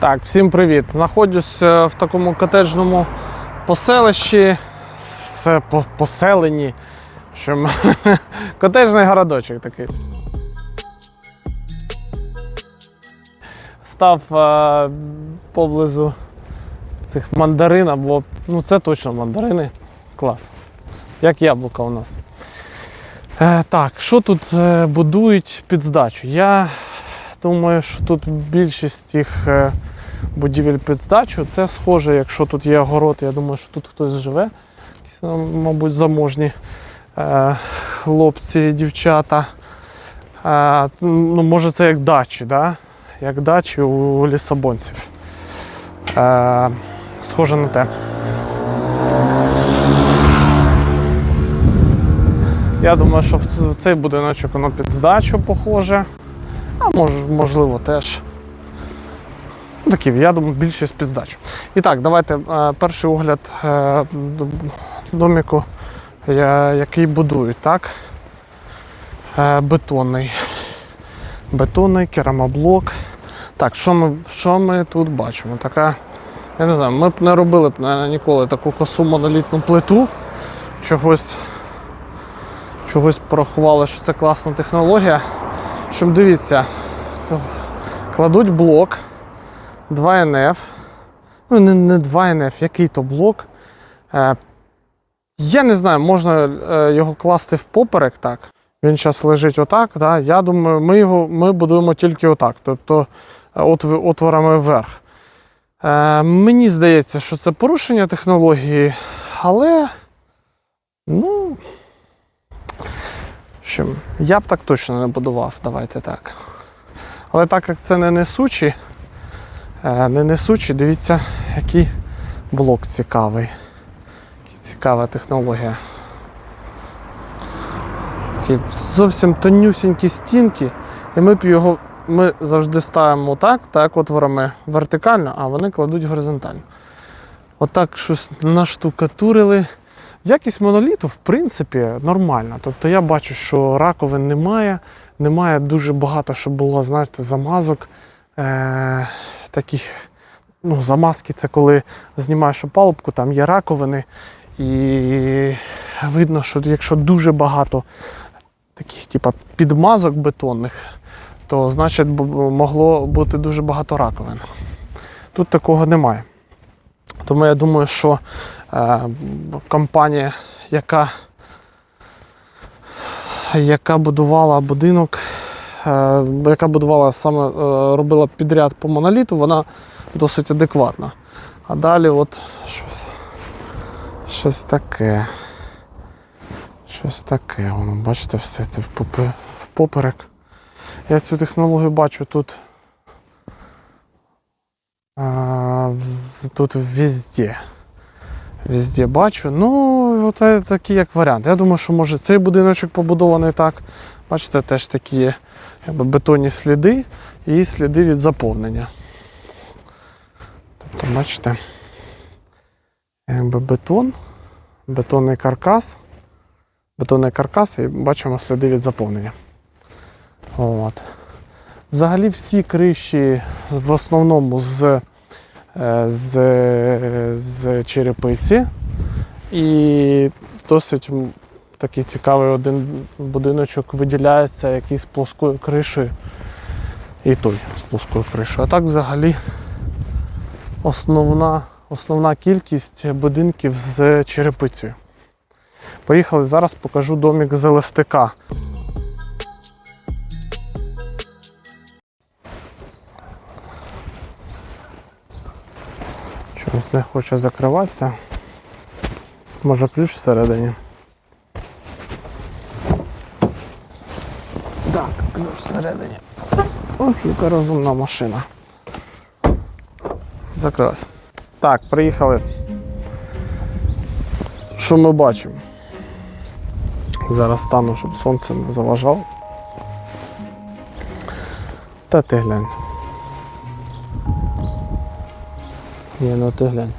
Так, всім привіт. Знаходжусь в такому котеджному поселищі, поселенні, що котеджний городочок такий. Став е, поблизу цих мандарин, або ну це точно мандарини. Клас. Як яблука у нас. Е, так, що тут е, будують під здачу? Я думаю, що тут більшість цих е, будівель під здачу. Це схоже, якщо тут є город, я думаю, що тут хтось живе. Ну, мабуть, заможні е, хлопці, дівчата. Е, ну, може, це як дачі, да? як дачі у лісабонців. Схоже на те. Я думаю, що в цей будиночок воно під здачу похоже. А мож, можливо теж. Ну, Такі, я думаю, більшість під здачу. І так, давайте е, перший огляд е, доміку, який будують, так? Е, бетонний. Бетонний, керамоблок. Так, що ми, що ми тут бачимо? Така, я не знаю, ми б не робили б наверное, ніколи таку косу монолітну плиту. Чогось, чогось порахували, що це класна технологія. Щоб дивіться, кладуть блок 2NF. Ну, не, не 2NF, який то блок. Е, я не знаю, можна е, його класти впоперек так. Він зараз лежить отак. Да? Я думаю, ми його ми будуємо тільки отак, тобто е, отворами вверх. Е, мені здається, що це порушення технології, але ну. Що, я б так точно не будував, давайте так. Але так як це не несучі, е, не несучі, дивіться, який блок цікавий. Цікава технологія. Такі зовсім тонюсінькі стінки, і ми б його ми завжди ставимо так, так отворами вертикально, а вони кладуть горизонтально. Отак щось наштукатурили. Якість моноліту, в принципі, нормальна. Тобто я бачу, що раковин немає, немає дуже багато, щоб було, знаєте, замазок. Е- таких, ну, замазки це коли знімаєш опалубку, там є раковини. І видно, що якщо дуже багато таких типа, підмазок бетонних, то значить могло бути дуже багато раковин. Тут такого немає. Тому я думаю, що е, компанія, яка, яка будувала будинок, е, яка будувала саме е, робила підряд по моноліту, вона досить адекватна. А далі от щось, щось таке. Щось таке. Воно, бачите, все це впопе- впоперек. Я цю технологію бачу тут. Вз- тут везде. Везде бачу. Ну, от це такий як варіант. Я думаю, що може цей будиночок побудований так. Бачите, теж такі якби, бетонні сліди і сліди від заповнення. Тобто, бачите, якби бетон, бетонний каркас, бетонний каркас і бачимо сліди від заповнення. От. Взагалі всі криші в основному з, е, з, з черепиці. І досить такий цікавий один будиночок виділяється якийсь плоскою кришею. І той з плоскою кришею. А так взагалі основна, основна кількість будинків з черепицею. Поїхали, зараз покажу домик з ЛСТК. Чомусь не хоче закриватися. Може ключ всередині. Так, ключ всередині. Ох, яка розумна машина. Закрилась. Так, приїхали. Що ми бачимо? Зараз стану, щоб сонце не заважало. Та ти глянь. Ні, ну ти глянь.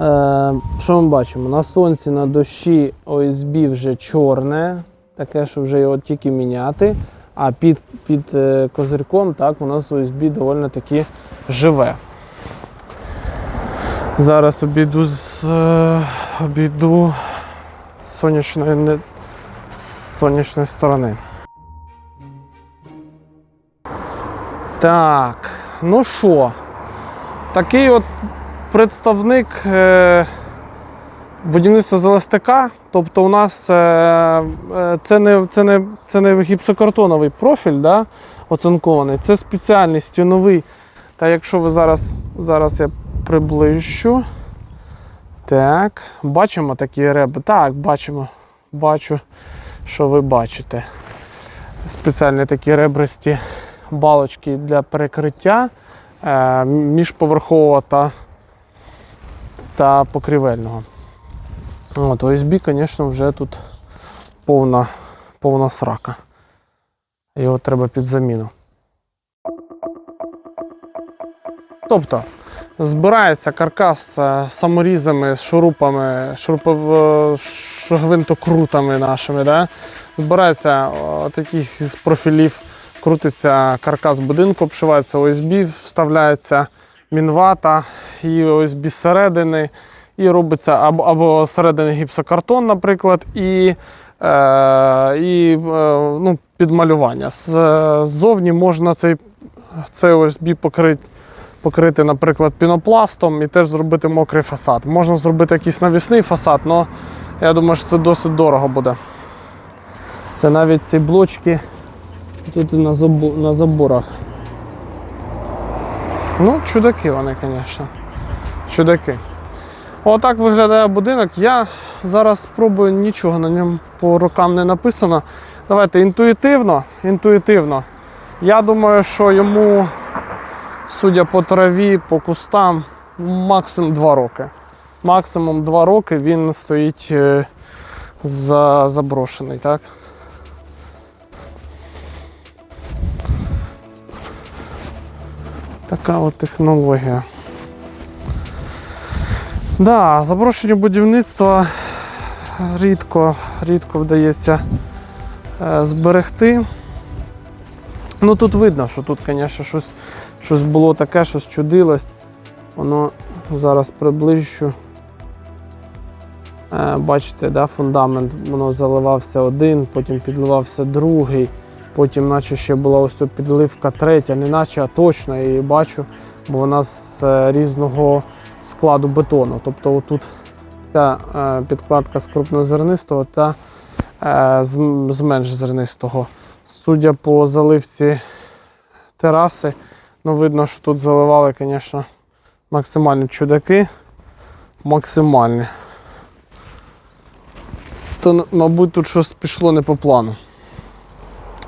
Е, що ми бачимо? На сонці, на дощі ОСБ вже чорне, таке, що вже його тільки міняти. А під, під е, козирьком так, у нас USB доволі таки живе. Зараз обійду з е, обійду сонячної, не, з сонячної сторони. Так, ну що, такий от представник е, будівництва з ЛСТК. Тобто у нас е, е, це, не, це, не, це не гіпсокартоновий профіль да, оцинкований, це спеціальний стіновий. Та якщо ви зараз, зараз я приближу. Так, бачимо такі реби. Так, бачимо. Бачу, що ви бачите. Спеціальні такі ребристі балочки для перекриття міжповерхового та, та покрівельного. От, ОСБ, звісно, вже тут повна, повна срака. Його треба під заміну. Тобто, збирається каркас е, саморізами, з шурупами, шурупов... ш- нашими. Да? Збирається таких з профілів, крутиться каркас будинку, обшивається ОСБ, вставляється мінвата і ОСБ зсередини, і робиться або, або зсередини гіпсокартон, наприклад, і, е, і е, ну, підмалювання. Ззовні можна цей, цей ОСБ покрити покрити, наприклад, пінопластом і теж зробити мокрий фасад. Можна зробити якийсь навісний фасад, але я думаю, що це досить дорого буде. Це навіть ці блочки тут на, забу, на заборах. Ну, чудаки вони, звісно. Чудаки. Отак виглядає будинок. Я зараз спробую нічого на ньому по рукам не написано. Давайте інтуїтивно. інтуїтивно. Я думаю, що йому судя по траві, по кустам, максимум 2 роки. Максимум 2 роки він стоїть е, за, заброшений, так? Така от технологія. Да, заброшені будівництва рідко, рідко вдається е, зберегти. Ну тут видно, що тут, звісно, щось, щось було таке, щось чудилось. Воно зараз приближу. Е, бачите, да, фундамент воно заливався один, потім підливався другий, потім наче ще була ось тут підливка третя, не наче, а точно, я її бачу, бо вона з е, різного складу бетону. Тобто отут ця е, підкладка з крупнозернистого та е, з, менш зернистого. Судя по заливці тераси, ну видно, що тут заливали, звісно, максимальні чудаки. Максимальні. То, мабуть, тут щось пішло не по плану.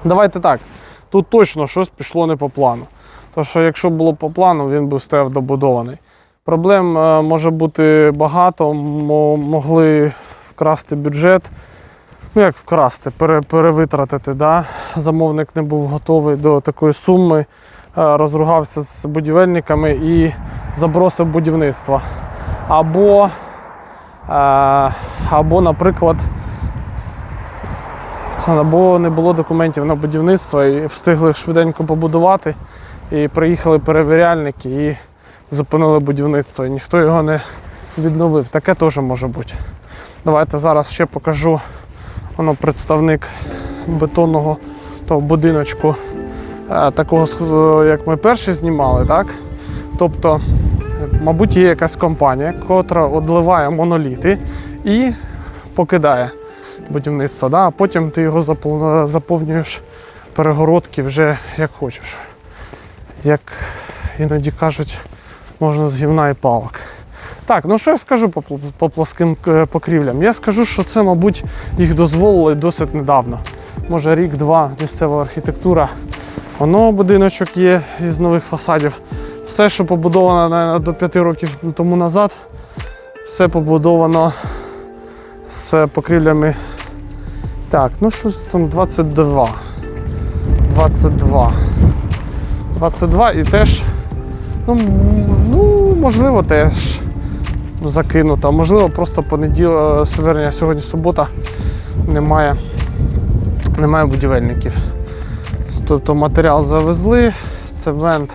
Давайте так. Тут точно щось пішло не по плану. Тому що якщо було по плану, він би стояв добудований. Проблем е, може бути багато, могли вкрасти бюджет. Ну, як вкрасти, пере, перевитратити. Да? Замовник не був готовий до такої суми, е, розругався з будівельниками і забросив будівництво. Або, е, або наприклад, це або не було документів на будівництво і встигли швиденько побудувати, і приїхали перевіряльники і зупинили будівництво, і ніхто його не відновив. Таке теж може бути. Давайте зараз ще покажу воно представник бетонного того будиночку, е, такого, як ми перший знімали, так? Тобто, мабуть, є якась компанія, котра одливає моноліти і покидає будівництво, да? а потім ти його заповнюєш перегородки вже як хочеш. Як іноді кажуть, можна з гівна і палок. Так, ну що я скажу по, по плоским е, покрівлям? Я скажу, що це, мабуть, їх дозволили досить недавно. Може рік-два місцева архітектура. Воно будиночок є із нових фасадів. Все, що побудовано до 5 років тому назад, все побудовано з покрівлями. Так, ну щось там 22. 22. 22 і теж, ну, ну можливо, теж закинуто. Можливо, просто понеділок, суверення, сьогодні субота, немає, немає будівельників. тобто матеріал завезли, цемент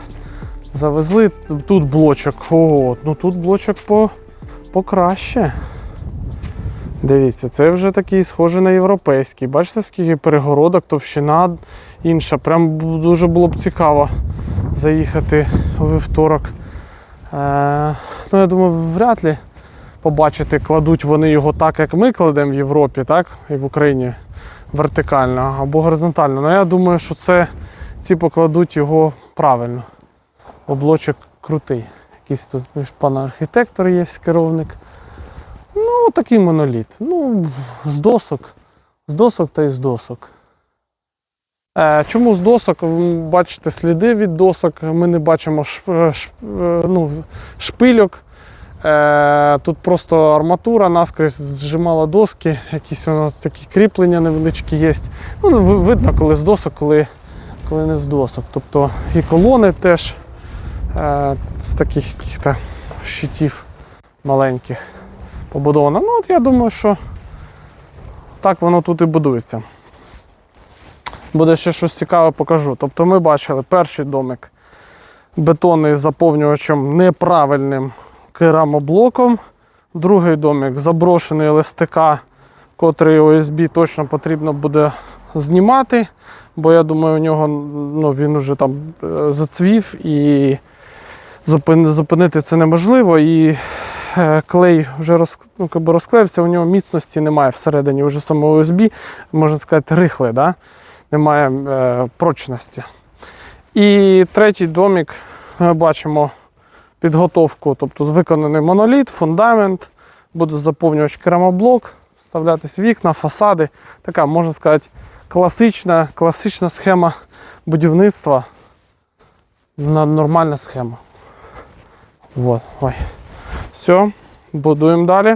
завезли. Тут блочок. Ого, ну тут блочок по, покраще. Дивіться, це вже такий схожий на європейський. Бачите, скільки перегородок, товщина інша. Прям дуже було б цікаво заїхати у вівторок. Е, ну, я думаю, вряд ли побачити, кладуть вони його так, як ми кладемо в Європі, так? І в Україні вертикально або горизонтально. Ну я думаю, що це ці покладуть його правильно. Облочок крутий. Якийсь тут пан архітектор є керівник. Ну, такий моноліт. Ну, з досок. З досок та й з досок. Е, чому з досок? Ви бачите сліди від досок. Ми не бачимо ш, ш, е, ну, шпильок. Е, тут просто арматура наскрізь зжимала доски, якісь воно такі кріплення невеличкі є. Ну, видно, коли з досок, коли, коли не з досок. Тобто і колони теж з таких щитів маленьких побудовано. Ну, от я думаю, що так воно тут і будується. Буде ще щось цікаве покажу. Тобто ми бачили перший домик бетонний з заповнювачем неправильним керамоблоком. Другий домик заброшений ЛСТК, котрий ОСБ точно потрібно буде знімати, бо я думаю, у нього ну, він вже там е, зацвів і зупинити це неможливо. І клей вже роз, ну, якби розклеївся, у нього міцності немає всередині, вже самого ОСБ, можна сказати, рихле, да? немає е, прочності. І третій домик ми бачимо підготовку, тобто виконаний моноліт, фундамент, буде заповнювач керамоблок, вставлятись вікна, фасади. Така, можна сказати, класична, класична схема будівництва. Нормальна схема. Вот, ой. Все, будуємо далі.